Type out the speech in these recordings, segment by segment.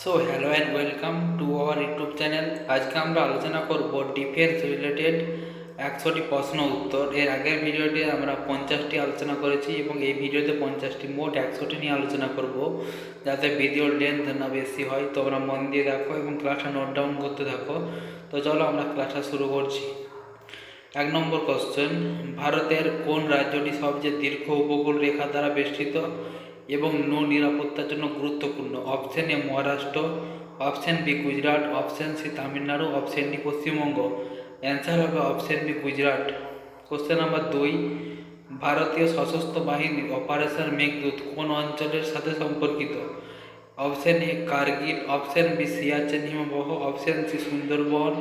So hello and welcome to our YouTube channel আজকে আমরা আলোচনা করব ডিফেন্স রিলেটেড একশোটি প্রশ্ন উত্তর। এর আগের ভিডিওতে আমরা পঞ্চাশটি আলোচনা করেছি এবং এই ভিডিওতে পঞ্চাশটি মোট একশোটি নিয়ে আলোচনা করব। যাতে ভিডিওর লেন্থ না বেশি হয়, তোমরা মন দিয়ে দেখো এবং ক্লাসটা নোট ডাউন করতে থাকো তো চলো আমরা ক্লাসটা শুরু করছি। এক নম্বর কোশ্চেন ভারতের কোন রাজ্যটি সবচেয়ে দীর্ঘ উপকূল রেখা দ্বারা বেষ্টিত? এবং নৌ নিরাপত্তার জন্য গুরুত্বপূর্ণ। Option A Maharashtra option B Gujarat option C Tamil Nadu option D Paschimbanga answer হবে option B Gujarat question number দুই, ভারতীয় সশস্ত্র বাহিনীর অপারেশন মেঘদূত কোন অঞ্চলের সাথে সম্পর্কিত? Option A Kargil option B Siachen হিমবাহ option C Sundarban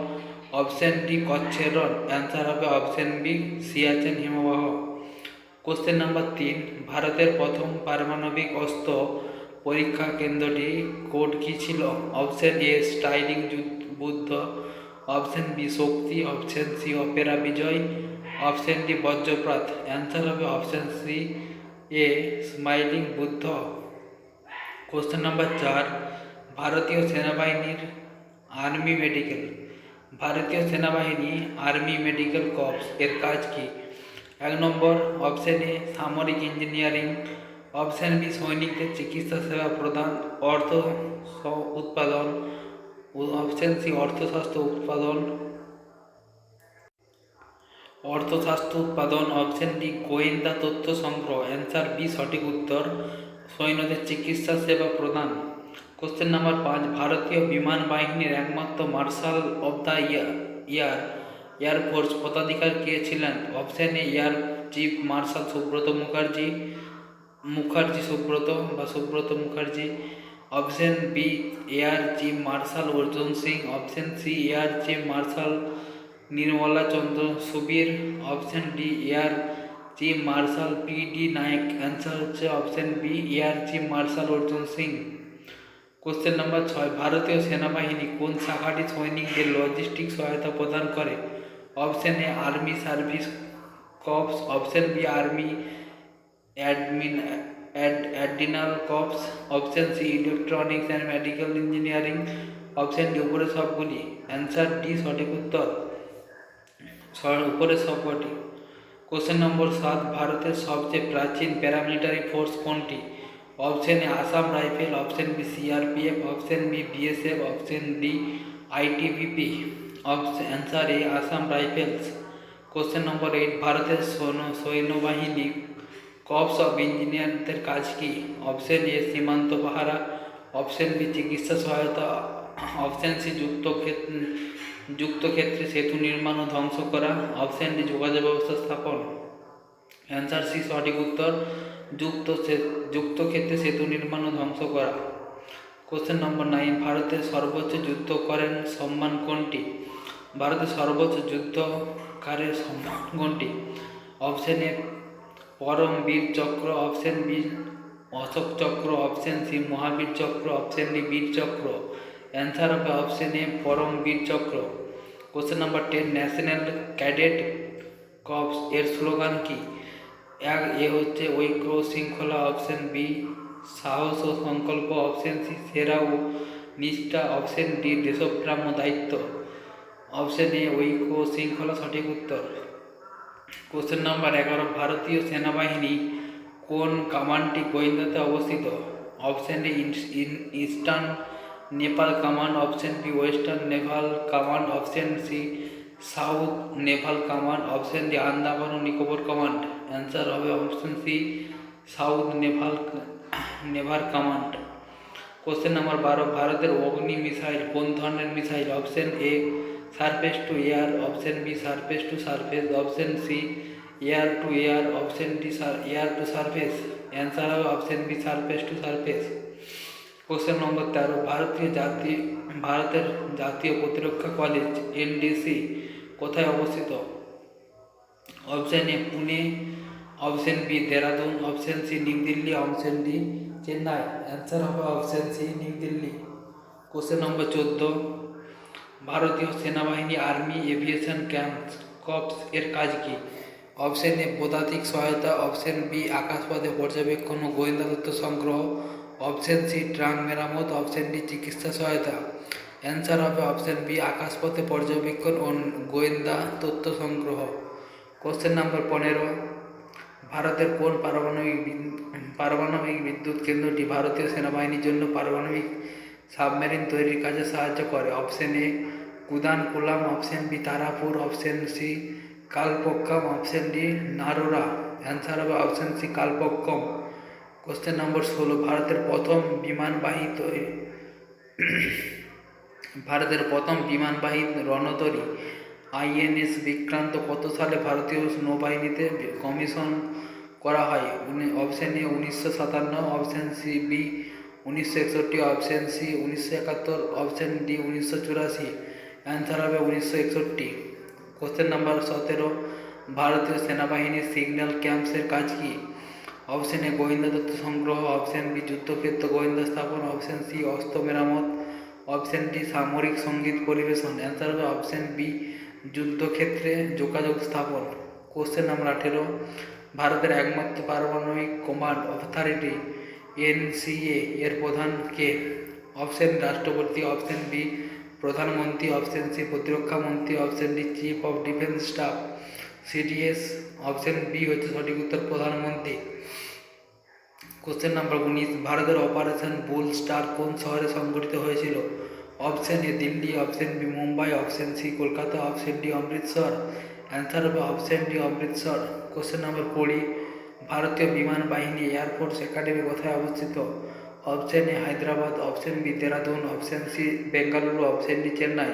option D কচ্ছের Rann answer হবে অপশন বি সিয়াচেন হিমবাহ। কোশ্চেন নাম্বার তিন ভারতের প্রথম পারমাণবিক অস্ত্র পরীক্ষা কেন্দ্রটি কোড কী ছিল? Option A styling Buddha. Option B Shakti. Option C opera Vijay. Option D বজ্রপ্রাত answer হবে option C A smiling Buddha. Question number চার. ভারতীয় সেনাবাহিনীর আর্মি মেডিকেল ভারতীয় সেনাবাহিনী আর্মি মেডিকেল কর্পস এর কাজ কি? এক নম্বর অপশন এ সামরিক ইঞ্জিনিয়ারিং অপশন বি সৈনিকদের চিকিৎসা সেবা প্রদান, অর্থ উৎপাদন অপশন সি অর্থস্বাস্থ্য উৎপাদন। অর্থস্বাস্থ্য উৎপাদন অপশন ডি গোয়েন্দা তথ্য সংগ্রহ অ্যান্সার বি সঠিক উত্তর, সৈন্যদের চিকিৎসা সেবা প্রদান। কোশ্চেন নাম্বার পাঁচ, ভারতীয় বিমান বাহিনীর একমাত্র marshal of the air air air force পদাধিকার কে ছিলেন? Option A air chief marshal Subroto Mukherjee Mukherjee Subroto বা Subroto Mukherjee. Option B, air chief marshal Arjan Singh. Option C, air chief marshal Nirmala Chandra Subir. Option D, air chief marshal P D Nayak. Answer হচ্ছে option B, air chief marshal Arjan Singh. Question number ছয়, ভারতীয় সেনাবাহিনী কোন শাখাটি সৈনিকদের logistic সহায়তা প্রদান করে? Option A army service corps, option B army admin additional corps, option C electronics and medical engineering, option D উপরে সবগুলি। অ্যান্সার ডি সঠিক উত্তর। উপরে সবকটি। কোশ্চেন নম্বর সাত, ভারতের সবচেয়ে প্রাচীন প্যারামিলিটারি ফোর্স কোনটি? Option A, Assam rifle, option B CRPF, option B BSF, option D ITBP. Option answer A Assam rifles. Question number eight ভারতের সৈন্যবাহিনী কপস অফ ইঞ্জিনিয়ারদের কাজ কি? অপশন এ সীমান্ত পাহারা। অপশন বি চিকিৎসা সহায়তা। অপশন সি যুক্ত যুক্ত ক্ষেত্রে সেতু নির্মাণ ও ধ্বংস করা। অপশন ডি যোগাযোগ ব্যবস্থা স্থাপন। অ্যান্সার সি সঠিক উত্তর। যুক্ত যুক্ত ক্ষেত্রে সেতু নির্মাণ ও ধ্বংস করা। কোশ্চেন নম্বর নাইন ভারতের সর্বোচ্চ যুদ্ধ করেন সম্মান কোনটি? ভারতের সর্বোচ্চ যুদ্ধকারের সম্মান কোনটি অপশন এ পরম বীর চক্র অপশন বি অশোক চক্র অপশন সি মহাবীর চক্র অপশন ডি বীর চক্র। অ্যান্সার হবে option A Param Vir Chakra. Question number ten national cadet corps এর স্লোগান কি? এক, এ হচ্ছে ঐক্য, শৃঙ্খলা অপশন বি সাহস ও সংকল্প অপশন সি সেরা ও নিষ্ঠা অপশন ডি দেশপ্রাম দায়িত্ব। অপশন ঐক্য শৃঙ্খলা সঠিক উত্তর। কোশ্চেন নাম্বার এগারো, ভারতীয় সেনাবাহিনী কোন কামান্ডটি গোয়েন্দাতে অবস্থিত? Option A eastern naval command option B western naval command option C south naval command option D Andaman O Nicobar command answer হবে option C south naval naval command question number বারো, ভারতের অগ্নি মিসাইল কোন ধরনের missile? Option A surface to air option B surface to surface option C air to air option D air to surface answer হবে option B surface to surface question number তেরো, ভারতীয় জাতীয়, ভারতের জাতীয় প্রতিরক্ষা কলেজ এনডিসি কোথায় অবস্থিত? Option A Pune option B Dehradun option C New Delhi option D Chennai answer হবে option C New Delhi question number চোদ্দ ভারতীয় সেনাবাহিনী, আর্মি, এভিয়েশন ক্যাম্প, কপস এর কাজ কি? অপশন এ পদাতিক সহায়তা, অপশন বি, আকাশপথে পর্যবেক্ষণ ও গোয়েন্দা তথ্য সংগ্রহ, অপশন সি ট্রাক মেরামত, অপশন ডি, চিকিৎসা সহায়তা। অ্যান্সার হবে অপশন বি, আকাশপথে পর্যবেক্ষণ ও গোয়েন্দা তথ্য সংগ্রহ। কোশ্চেন নাম্বার পনেরো, ভারতের কোন পারমাণবিক পারমাণবিক বিদ্যুৎ কেন্দ্রটি ভারতীয় সেনাবাহিনীর জন্য পারমাণবিক সাবমেরিন তৈরির কাজে সাহায্য করে। Option A Kudankulam option B, Tarapur, option C Kalpakkam option D Narora answer হবে option C Kalpakkam question number ষোলো, ভারতের প্রথম বিমানবাহী তৈরি ভারতের প্রথম বিমানবাহী রণতরী, আইএনএস বিক্রান্ত কত সালে ভারতীয় নৌবাহিনীতে কমিশন করা হয়? অপশন এ, উনিশশো সাতান্ন, অপশন সি, বি উনিশশো একষট্টি অপশন সি উনিশশো একাত্তর অপশন ডি উনিশশো চুরাশি। অ্যান্সার হবে উনিশশো একষট্টি। কোশ্চেন নাম্বার সতেরো। ভারতীয় সেনাবাহিনীর সিগন্যাল ক্যাম্পসের কাজ কি? অপশন এ গোয়েন্দা তথ্য সংগ্রহ। অপশন বি যুদ্ধক্ষেত্র, গোয়েন্দা স্থাপন। অপশন সি অস্ত্র মেরামত। অপশন ডি সামরিক সংগীত পরিবেশন। অ্যান্সার হবে অপশন বি যুদ্ধক্ষেত্রে যোগাযোগ স্থাপন। কোশ্চেন নাম্বার আঠেরো। ভারতের একমাত্র পারমাণবিক কমান্ড অথরিটি এনসিএ এর প্রধান কে? অপশন রাষ্ট্রপতি, অপশন বি, প্রধানমন্ত্রী, অপশন সি, প্রতিরক্ষা মন্ত্রী, option D, chief of defence staff, CDS, option B হচ্ছে সঠিক উত্তর, প্রধানমন্ত্রী। কোশ্চেন নাম্বার উনিশ, ভারতের অপারেশন বুল স্টার কোন শহরে সংগঠিত হয়েছিল? Option A Delhi, option B Mumbai, option C Kolkata, option D Amritsar. Answer হবে option D Amritsar. Question number কুড়ি ভারতীয় বিমান বাহিনী এয়ারফোর্স একাডেমি কোথায় অবস্থিত? Option A Hyderabad, option B Dehradun, option C Bengaluru, option D Chennai.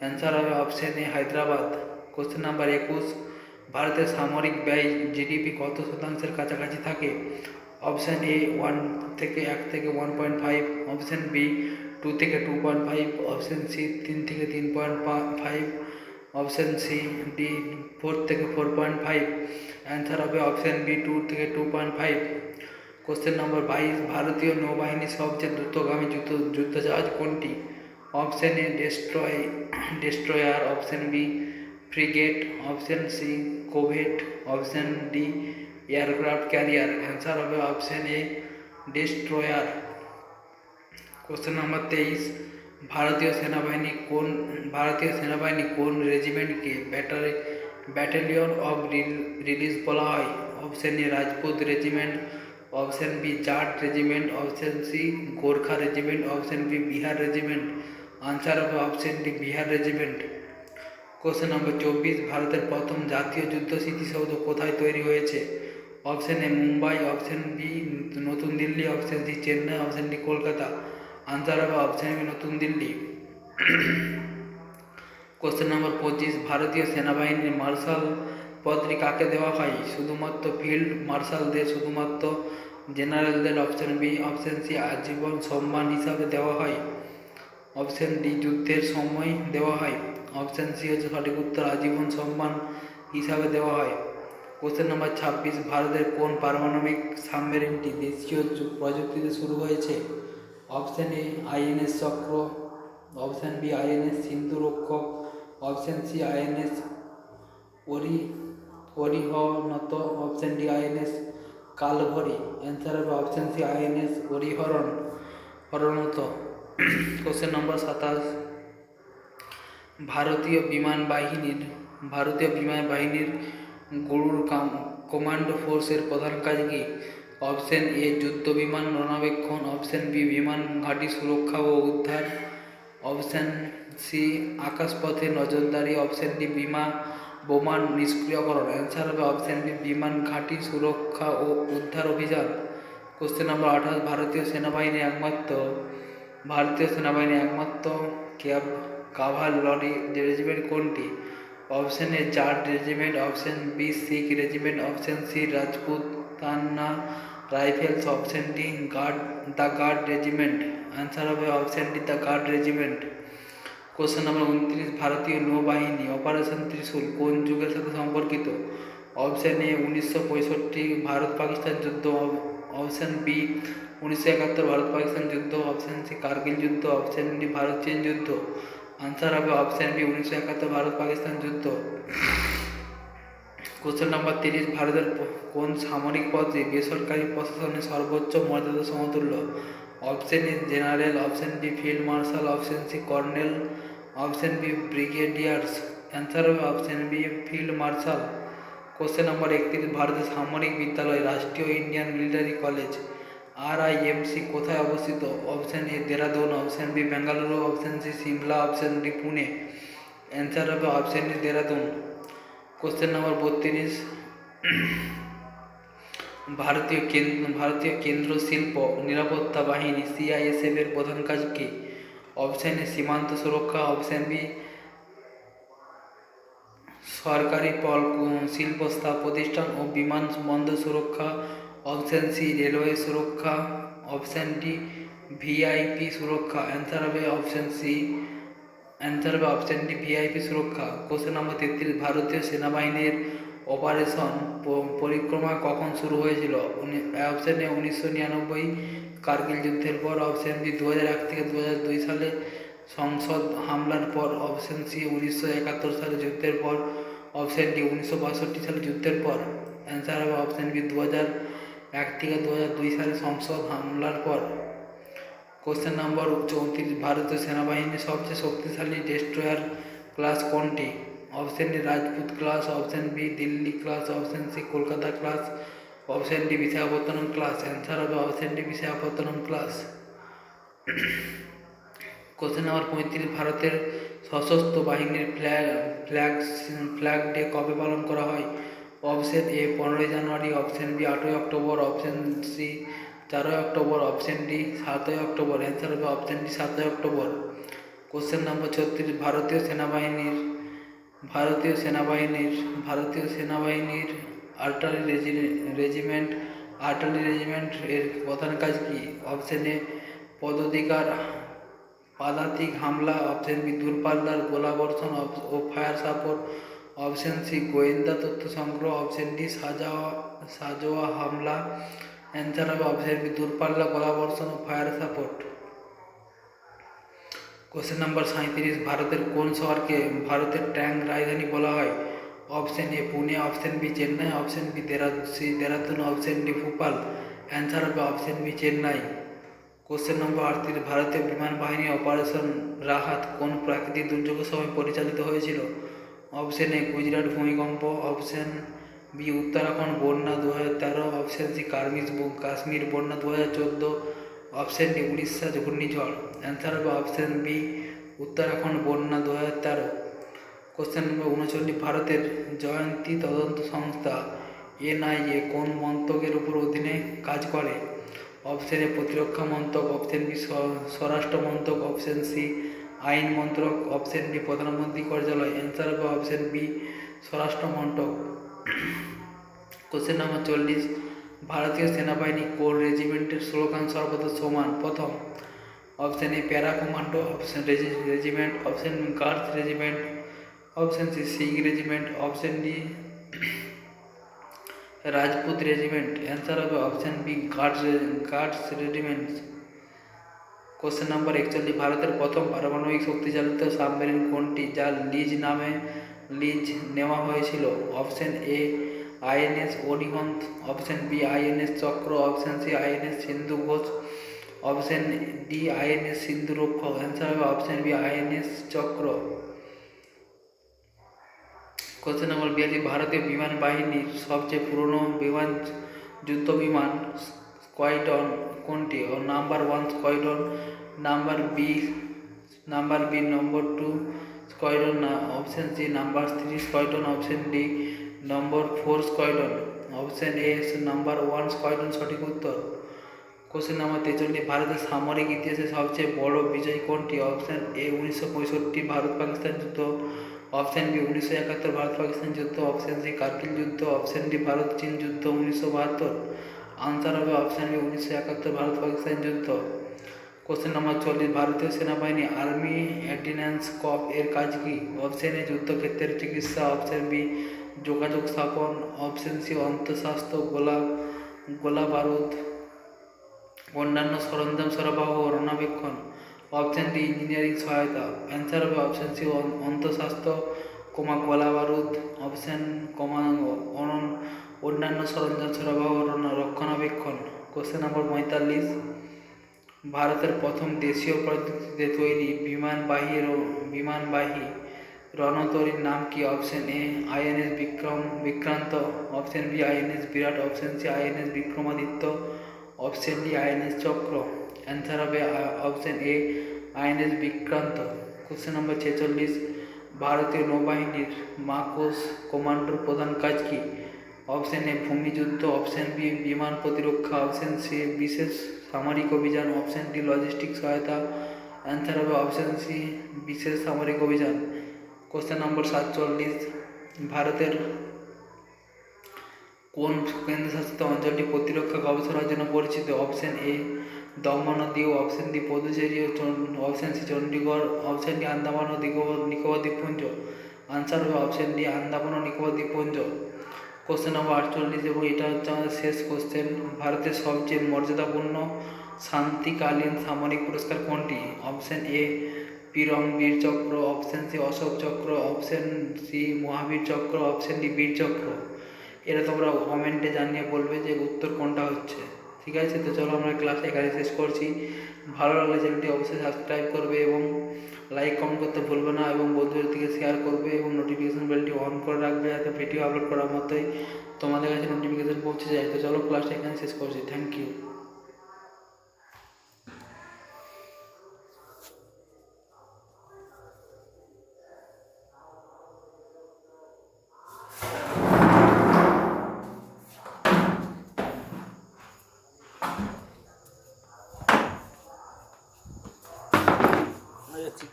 Answer হবে option A Hyderabad. Question number একুশ, ভারতের সামরিক ব্যয় জিডিপি কত শতাংশের কাছাকাছি থাকে? অপশান এ ওয়ান থেকে এক থেকে one point five, option B two থেকে two point five, option C তিন থেকে তিন point five option C, D, four থেকে ফোর পয়েন্ট ফাইভ। অ্যান্সার হবে অপশান বি, টু থেকে two point five. Question number বাইশ, ভারতীয় নৌবাহিনীর সবচেয়ে দ্রুতগামী যুদ্ধ, যুদ্ধজাহাজ কোনটি? Option A, destroy, destroyer. Option B, frigate. Option C, corvette. Option D, aircraft carrier. Answer হবে option A, destroyer. Question number তেইশ ভারতীয় সেনাবাহিনী কোন, ভারতীয় সেনাবাহিনী কোন রেজিমেন্টকে ব্যাটারি, ব্যাটালিয়ন অফ রিলিজ বলা হয়? Option A, Rajput regiment, option B, Jat regiment, option C, Gorkha regiment, option B, Bihar regiment. Answer হবে option D, Bihar regiment. Question number চব্বিশ, ভারতের প্রথম জাতীয় যুদ্ধ স্মৃতিসৌধ কোথায় তৈরি হয়েছে? Option A, Mumbai, option B, নতুন Delhi, option C, Chennai, option D, Kolkata. Answer হবে অপশান বি নতুন দিল্লি। কোশ্চেন নম্বর পঁচিশ, ভারতীয় সেনাবাহিনীর মার্শাল পদটি কাকে দেওয়া হয়? শুধুমাত্র ফিল্ড মার্শালদের শুধুমাত্র জেনারেলদের অপশান বি অপশান সি আজীবন সম্মান হিসাবে দেওয়া হয়। অপশান ডি যুদ্ধের সময় দেওয়া হয়। অপশান সি হচ্ছে সঠিক উত্তর, আজীবন সম্মান হিসাবে দেওয়া হয়। কোশ্চেন নম্বর ছাব্বিশ, ভারতের কোন পারমাণবিক সাবমেরিনটি দেশীয় প্রযুক্তিতে শুরু হয়েছে? Option A INS Chakra option B INS Sindhu Rakshak option C INS ওরি Arihant option D INS Kalvari answer হবে অপশান সি আইএনএস অরিহরণ হরণত কোশ্চেন নম্বর সাতাশ. ভারতীয় বিমান বাহিনীর, ভারতীয় বিমান বাহিনীর গরুর কাম কমান্ডো ফোর্সের প্রধান কাজ কি? অপশন এ, যুদ্ধ বিমান রণাবেক্ষণ, অপশন বি, বিমান ঘাঁটি সুরক্ষা ও উদ্ধার, অপশন সি, আকাশপথে নজরদারি, অপশন ডি, বিমা বোমা নিষ্ক্রিয়করণ। অ্যান্সার হবে অপশন বি, বিমান ঘাঁটি সুরক্ষা ও উদ্ধার অভিযান। কোশ্চেন নম্বর আঠাশ, ভারতীয় সেনাবাহিনী একমাত্র, ভারতীয় সেনাবাহিনী একমাত্র ক্যাব কাভালরি রেজিমেন্ট কোনটি? Option A Jat regiment, option B Sikh regiment, option C Rajputana rifles option D guard, the guard regiment, answer হবে option D the guard regiment. Question number উনত্রিশ, ভারতীয় নৌবাহিনী, অপারেশন ত্রিশূল, কোন যুগের সাথে সম্পর্কিত? অপশন এ, উনিশশো পঁয়ষট্টি, ভারত পাকিস্তান যুদ্ধ অপশন বি, উনিশশো একাত্তর, ভারত পাকিস্তান যুদ্ধ, অপশন সি, কার্গিল যুদ্ধ, অপশন ডি, ভারত চীন যুদ্ধ। আনসার হবে অপশন বি, উনিশশো একাত্তর, ভারত পাকিস্তান যুদ্ধ। কোশ্চেন নাম্বার তিরিশ, ভারতের কোন সামরিক পদে বেসরকারি প্রশাসনের সর্বোচ্চ মর্যাদা সমতুল্য? Option A, general, option B, field marshal, option C, colonel, option B brigadiers answer হবে option B, field marshal. Question number একত্রিশ, ভারতের সামরিক বিদ্যালয় রাষ্ট্রীয় Indian military college R I M C কোথায় অবস্থিত? Option A, Dehradun, option B, Bengaluru, option C, Shimla, option D, Pune. Answer হবে option D Dehradun. Question number বত্রিশ। ভারতীয় কেন্দ্র ভারতীয় কেন্দ্র শিল্প নিরাপত্তা বাহিনী সিআইএসএফ এর প্রধান কাজ কি? অপশন এ সীমান্ত সুরক্ষা। অপশন বি সরকারি পল শিল্প প্রতিষ্ঠান ও বিমানবন্দর সুরক্ষা। অপশন সি রেলওয়ে সুরক্ষা। অপশন ডি ভিআইপি সুরক্ষা। অ্যান্সার হবে অপশন সি অ্যান্সার হবে অপশন ডি ভিআইপি সুরক্ষা। কোশ্চেন নম্বর তেত্রিশ, ভারতীয় সেনাবাহিনীর অপারেশন পরিক্রমা কখন শুরু হয়েছিল? অপশন এ উনিশশো নিরানব্বই কার্গিল যুদ্ধের পর অপশন বি দু হাজার এক থেকে দু হাজার দুই সালে সংসদ হামলার পর অপশন সি উনিশশো একাত্তর সালে যুদ্ধের পর অপশন ডি উনিশশো বাষট্টি সালে যুদ্ধের পর। অ্যান্সার হবে অপশন বি দু হাজার এক থেকে দু হাজার দুই সালে সংসদ হামলার পর। কোশ্চেন নম্বর চৌত্রিশ, ভারতীয় সেনাবাহিনীর সবচেয়ে শক্তিশালী ডেস্ট্রয়ার ক্লাস কোনটি? Option D Rajput class option B Delhi class option C Kolkata class option D Visakhapatnam class answer হবে option D Visakhapatnam class question number পঁয়ত্রিশ, ভারতের সশস্ত্র বাহিনীর ফ্ল্যাগ ফ্ল্যাগ ফ্ল্যাগ ডে কবে পালন করা হয়? অপশন এ পনেরোই জানুয়ারি অপশন বি আটই অক্টোবর অপশন সি চারই অক্টোবর অপশন ডি সাতই অক্টোবর অ্যান্সার হবে অপশন ডি সাতই অক্টোবর। কোশ্চেন নাম্বার ছত্রিশ, ভারতীয় সেনাবাহিনীর ভারতীয় সেনাবাহিনীর ভারতীয় সেনাবাহিনীর আর্টারি রেজিমেন্ট আর্টারি রেজিমেন্ট এর প্রধান কাজ কি? অপশন এ পদাধিকার পাদাতিক হামলা। অপশন বি দূরপাল্লার গোলাবর্ষণ ও ফায়ার সাপোর্ট অপশন সি গোয়েন্দা তথ্য সংগ্রহ। অপশন ডি সাজাওয়া সাজোয়া হামলা। হবে অপশন বি দূরপাল্লা গোলাবর্ষণ ও ফায়ার সাপোর্ট। কোশ্চেন নাম্বার সাঁত্রিশ ভারতের কোন শহরকে ভারতের ট্যাঙ্ক রাজধানী বলা হয়? Option A Pune, option B Chennai, option B C Dehradun, option D Bhopal. Answer হবে option B Chennai. Question number আটত্রিশ, ভারতীয় বিমান বাহিনী অপারেশন রাহাত কোন প্রাকৃতিক দুর্যোগের সময় পরিচালিত হয়েছিল? অপশন এ গুজরাট ভূমিকম্প, অপশন বি উত্তরাখণ্ড বন্যা দু হাজার তেরো, অপশন সি কার্মিস কাশ্মীর বন্যা দু হাজার চোদ্দ, অপশন ডি উড়িষ্যা ঘূর্ণিঝড়। অ্যান্সার হবে অপশন বি উত্তরাখণ্ড বন্যা দু হাজার তেরো। কোশ্চেন নম্বর উনচল্লিশ, ভারতের জয়ন্তী তদন্ত সংস্থা এনআইএ কোন মন্ত্রকের উপর অধীনে কাজ করে? অপশন এ প্রতিরক্ষা মন্ত্রক অপশন বি স্বরাষ্ট্র মন্ত্রক অপশন সি আইন মন্ত্রক অপশন ডি প্রধানমন্ত্রী কার্যালয়। অ্যান্সার হবে অপশন বি স্বরাষ্ট্র মন্ত্রক কোশ্চেন নাম্বার চল্লিশ, ভারতীয় সেনাবাহিনী কোর রেজিমেন্টের স্লোগান সর্বদা সমান। প্রথম, option A, para commando, option regiment, option guards regiment, option C, Singh regiment, option D, Rajput regiment. Answer হবে option B, guards guards regiment. Question number একচল্লিশ, ভারতের প্রথম পারমাণবিক শক্তিচালিত সাবমেরিন কোনটি, যার লিজ নামে লিজ নেওয়া হয়েছিল। Option A, INS Arihant. Option B, INS Chakra. Option C, INS Sindhu Ghosh. Option D, INS Sindhu Rakshak. Answer হবে option B, INS Chakra. Question number বিয়াল্লিশ ভারতীয় বিমান বাহিনীর সবচেয়ে পুরনো বিমান যুদ্ধ বিমান স্কোয়াড্রন কোনটি? ও number one squadron number B number B number two squadron option C number three squadron option D number four squadron option A number one squadron সঠিক উত্তর। কোশ্চেন নাম্বার তেচল্লিশ ভারতের সামরিক ইতিহাসে সবচেয়ে বড় বিজয় কোনটি? অপশন এ উনিশশো পঁয়ষট্টি, ভারত পাকিস্তান যুদ্ধ। অপশন বি উনিশশো একাত্তর, ভারত পাকিস্তান যুদ্ধ। অপশন সি কার্গিল যুদ্ধ। অপশন ডি ভারত চীন যুদ্ধ, উনিশশো বাহাত্তর। আনসার হবে অপশন বি উনিশশো একাত্তর, ভারত পাকিস্তান যুদ্ধ। কোশ্চেন নম্বর চল্লিশ, ভারতীয় সেনাবাহিনী আর্মি অ্যাডিন্যান্স কপ এর কাজ কি? অপশন এ, যুদ্ধক্ষেত্রের চিকিৎসা, অপশন বি, যোগাযোগ স্থাপন, অপশন সি, অন্তঃস্বাস্থ্য, গোলা গোলা বারুদ, অন্যান্য সরঞ্জাম সরবরাহ ও রণাবেক্ষণ, অপশন ডি, ইঞ্জিনিয়ারিং সহায়তা, অ্যান্সার হবে অপশন সি অন্তঃস্বাস্থ্য, কমা গোলা বারুদ, অপশন কমা অন- অন্যান্য সরঞ্জাম সরবরাহ রক্ষণাবেক্ষণ, কোশ্চেন নম্বর পঁয়তাল্লিশ। ভারতের প্রথম দেশীয় পদ্ধতিতে তৈরি বিমানবাহী বিমানবাহী রণতরীর নাম কি? Option A, INS Vikram, Vikrant. Option B, INS Viraat. Option C, INS Vikramaditya. Option D, INS Chakra. Answer হবে option A, INS Vikrant. Question number ছেচল্লিশ, ভারতীয় নৌবাহিনীর মাকোস কমান্ডোর প্রধান কাজ কি? অপশন এ, ভূমিযুদ্ধ। অপশন বি, বিমান প্রতিরক্ষা। অপশন সি, বিশেষ সামরিক অভিযান, অপশন ডি লজিস্টিক সহায়তা অ্যান্সার হবে অপশন সি বিশেষ সামরিক অভিযান। কোশ্চেন নম্বর সাতচল্লিশ, ভারতের কোন কেন্দ্রশাসিত অঞ্চলটি প্রতিরক্ষা গবেষণার জন্য পরিচিত? Option A Daman Diu option D Puducherry O option C Chandigarh option D Andaman ও নিকোবর দ্বীপপুঞ্জ। আনসার হবে অপশন ডি আন্দামান ও নিকোবর দ্বীপপুঞ্জ। কোশ্চেন নম্বর আটচল্লিশ এবং এটা হচ্ছে আমাদের শেষ কোশ্চেন ভারতের সবচেয়ে মর্যাদাপূর্ণ শান্তিকালীন সামরিক পুরস্কার কোনটি? অপশন এ বীরমবীর চক্র. অপশন সি অশোক চক্র. অপশন সি মহাবীর চক্র. অপশন ডি বীর চক্র। এটা তোমরা কমেন্টে জানিয়ে বলবে যে উত্তর কোনটা হচ্ছে। ঠিক আছে? তো চলো আমরা ক্লাস এখানে শেষ করছি। ভালো লাগলে চ্যানেলটি অবশ্যই সাবস্ক্রাইব করবে এবং লাইক কমেন্ট করতে ভুলবে না এবং বন্ধুদের দিকে শেয়ার করবে এবং নোটিফিকেশন বেলটি অন করে রাখবে যাতে ভিডিও আপলোড করার মতোই তোমাদের কাছে নোটিফিকেশন পৌঁছে যায়। তো চলো ক্লাসটা এখানে শেষ করছি। থ্যাংক ইউ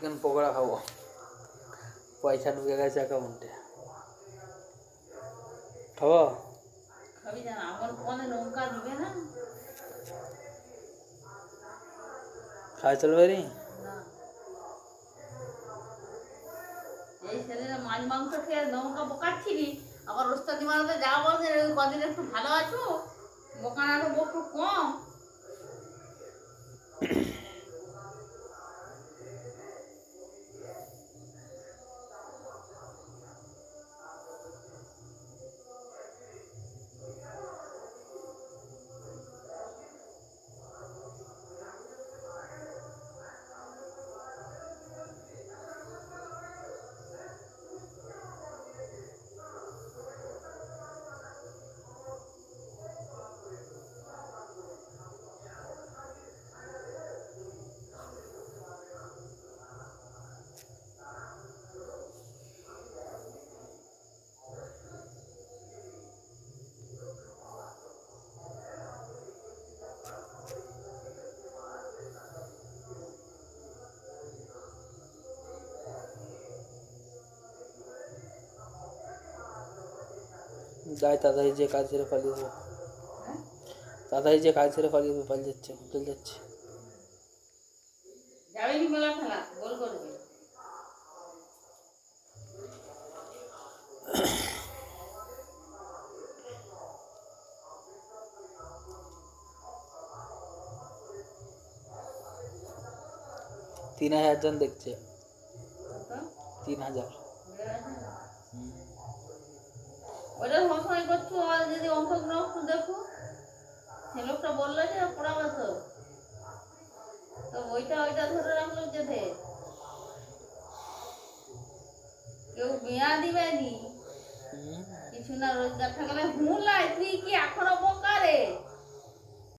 চিকেন পকোড়া খাব। পয়সা ঢুকে গেছে অ্যাকাউন্টে খাব? খাই চলবে ছেলেরা মাছ মাংস খেয়ে লঙ্কা বোকাচ্ছিলি আবার ওস্তাদি মারাতে যা বলছে কদিন একটু ভালো আছো বোকানারও একটু কম যাই তাড়াতাড়ি যে কাজ ছেড়ে পালিয়ে যাব তাড়াতাড়ি যে কাজ ছেড়ে পালিয়ে যাব পালিয়ে যাচ্ছে হোটেল যাচ্ছে তিন হাজার জন দেখছে। তিন হাজার। ওটা সবসময় করছ? আর যদি অংশগ্রহণ একটু দেখো। সে লোকটা বলল যে পড়াবে তো তো ওইটা ওইটা ধরে রাখল যেতে কেউ বিয়া দিবে নি হুম। কিছু না রোজগার থাকলে হুলাই তুই